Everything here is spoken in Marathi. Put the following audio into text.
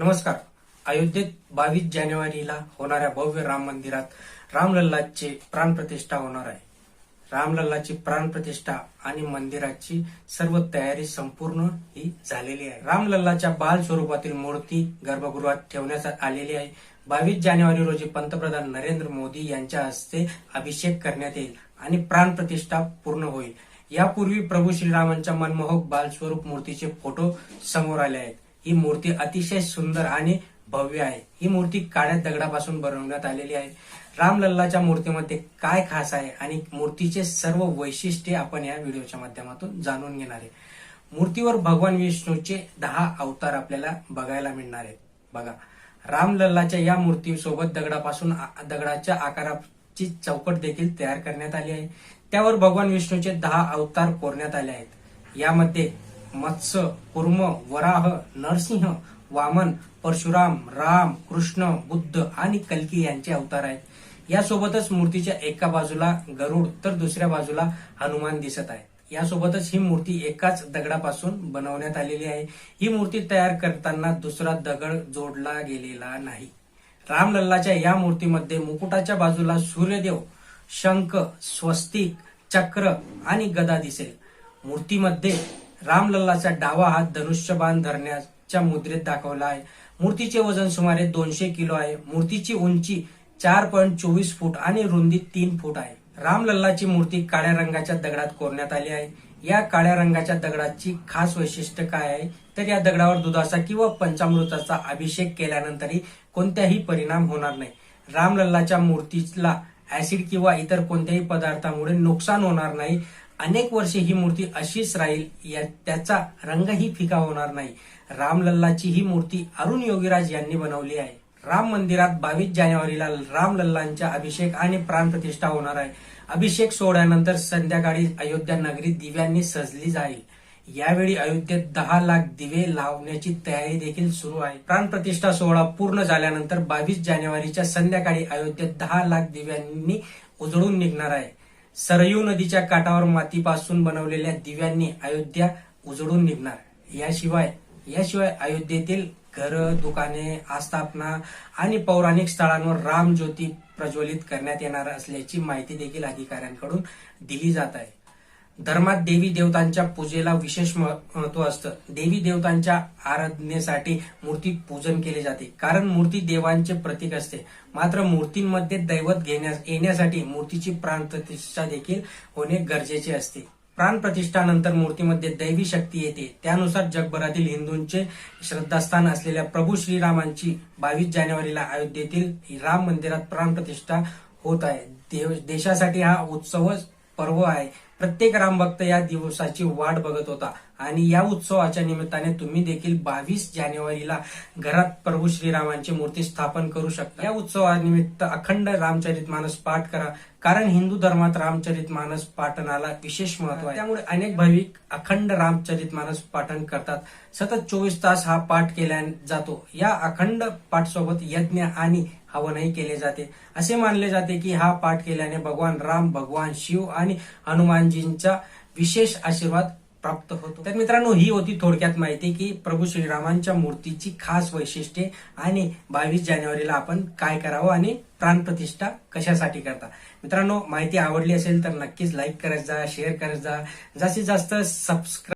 नमस्कार. अयोध्येत बावीस जानेवारीला होणाऱ्या भव्य राम मंदिरात रामलल्लाची प्राणप्रतिष्ठा होणार आहे. रामलल्लाची प्राणप्रतिष्ठा आणि मंदिराची सर्व तयारी संपूर्ण ही झालेली आहे. रामलल्लाच्या बाल स्वरूपातील मूर्ती गर्भगृहात ठेवण्यात आलेली आहे. बावीस जानेवारी रोजी पंतप्रधान नरेंद्र मोदी यांच्या हस्ते अभिषेक करण्यात येईल आणि प्राणप्रतिष्ठा पूर्ण होईल. यापूर्वी प्रभू श्रीरामांच्या मनमोहक बालस्वरूप मूर्तीचे फोटो समोर आले आहेत. ही मूर्ती अतिशय सुंदर आणि भव्य आहे. ही मूर्ती काळ्या दगडापासून बनवण्यात आलेली आहे. रामलल्लाच्या मूर्तीमध्ये काय खास आहे आणि मूर्तीचे सर्व वैशिष्ट्ये आपण या व्हिडिओच्या माध्यमातून जाणून घेणार आहे. मूर्तीवर भगवान विष्णूचे दहा अवतार आपल्याला बघायला मिळणार आहेत. बघा रामलल्लाच्या या मूर्तीसोबत दगडापासून दगडाच्या आकाराची चौकट देखील तयार करण्यात आली आहे. त्यावर भगवान विष्णूचे दहा अवतार कोरण्यात आले आहेत. यामध्ये मत्स्य कुर्म वराह नरसिंह वामन परशुराम राम कृष्ण बुद्ध आणि कल्की यांचे अवतार आहेत. यासोबतच मूर्तीच्या एका बाजूला गरुड तर दुसऱ्या बाजूला हनुमान दिसत आहे. यासोबतच ही मूर्ती एकाच दगडापासून बनवण्यात आलेली आहे. ही मूर्ती तयार करताना दुसरा दगड जोडला गेलेला नाही. रामलल्लाच्या या मूर्तीमध्ये मुकुटाच्या बाजूला सूर्यदेव शंख स्वस्तिक चक्र आणि गदा दिसेल. मूर्तीमध्ये रामलल्लाचा डावा हात धनुष्यबाण धरण्याच्या मुद्रेत दाखवला आहे. मूर्तीचे वजन सुमारे दोनशे किलो आहे. मूर्तीची उंची चार पॉईंट चोवीस फूट आणि रुंदी तीन फूट आहे. रामलल्लाची मूर्ती काळ्या रंगाच्या दगडात कोरण्यात आली आहे. या काळ्या रंगाच्या दगडाची खास वैशिष्ट्य काय आहे? तर या दगडावर दुधाचा किंवा पंचामृताचा अभिषेक केल्यानंतरही कोणत्याही परिणाम होणार नाही. रामलल्लाच्या मूर्तीला ऍसिड किंवा इतर कोणत्याही पदार्थामुळे नुकसान होणार नाही. अनेक वर्षे ही मूर्ती अशीच राहील या त्याचा रंगही फिका होणार नाही. रामलल्लाची ही मूर्ती अरुण योगीराज यांनी बनवली आहे. राम मंदिरात बावीस जानेवारीला रामलल्लांच्या अभिषेक आणि प्राणप्रतिष्ठा होणार आहे. अभिषेक सोहळ्यानंतर संध्याकाळी अयोध्या नगरी दिव्यांनी सजली जाईल. यावेळी अयोध्येत दहा लाख दिवे लावण्याची तयारी देखील सुरू आहे. प्राणप्रतिष्ठा सोहळा पूर्ण झाल्यानंतर बावीस जानेवारीच्या संध्याकाळी अयोध्येत दहा लाख दिव्यांनी उजळून निघणार आहे. सरयू नदीच्या काठावर मातीपासून बनवलेल्या दिव्यांनी अयोध्या उजळून निघणार. याशिवाय याशिवाय अयोध्येतील घरं दुकाने आस्थापना आणि पौराणिक स्थळांवर राम ज्योती प्रज्वलित करण्यात येणार असल्याची माहिती देखील अधिकाऱ्यांकडून दिली जात आहे. धर्मात देवी देवतांच्या पूजेला विशेष महत्त्व असतं. देवी देवतांच्या आराधनेसाठी मूर्ती पूजन केले जाते. कारण मूर्ती देवांचे प्रतीक असते. मात्र मूर्तींमध्ये दैवत घेण्यास येण्यासाठी मूर्तीची प्राण प्रतिष्ठा देखील होणे गरजेचे असते. प्राण प्रतिष्ठानंतर मूर्तीमध्ये दैवी शक्ती येते. त्यानुसार जगभरातील हिंदूंचे श्रद्धास्थान असलेल्या प्रभू श्रीरामांची बावीस जानेवारीला अयोध्येतील राम मंदिरात प्राण प्रतिष्ठा होत आहे. देव- देशासाठी हा उत्सव पर्व आहे. प्रत्येक रामभक्त या दिवसाची वाट बघत होता. आणि या उत्सवाच्या निमित्ताने तुम्ही देखील बावीस जानेवारीला घरात प्रभू श्रीरामांची मूर्ती स्थापन करू शकता. या उत्सवानिमित्त अखंड रामचरित मानस पाठ करा. कारण हिंदू धर्मात रामचरित मानस पाठनाला विशेष महत्त्व आहे. त्यामुळे अनेक भाविक अखंड रामचरित मानस पाठन करतात. सतत चोवीस तास हा पाठ केला जातो. या अखंड पाठसोबत यज्ञ आणि हवनही केले जाते. असे मानले जाते की हा पाठ केल्याने भगवान राम भगवान शिव आणि हनुमानजींचा विशेष आशीर्वाद प्राप्त होतो. तर मित्रांनो ही होती थोडक्यात माहिती की प्रभू श्रीरामांच्या मूर्तीची खास वैशिष्ट्ये आणि बावीस जानेवारीला आपण काय करावं आणि प्राणप्रतिष्ठा कशासाठी करता. मित्रांनो माहिती आवडली असेल तर नक्कीच लाईक करत जा शेअर करत जा. जास्तीत जास्त सबस्क्राईब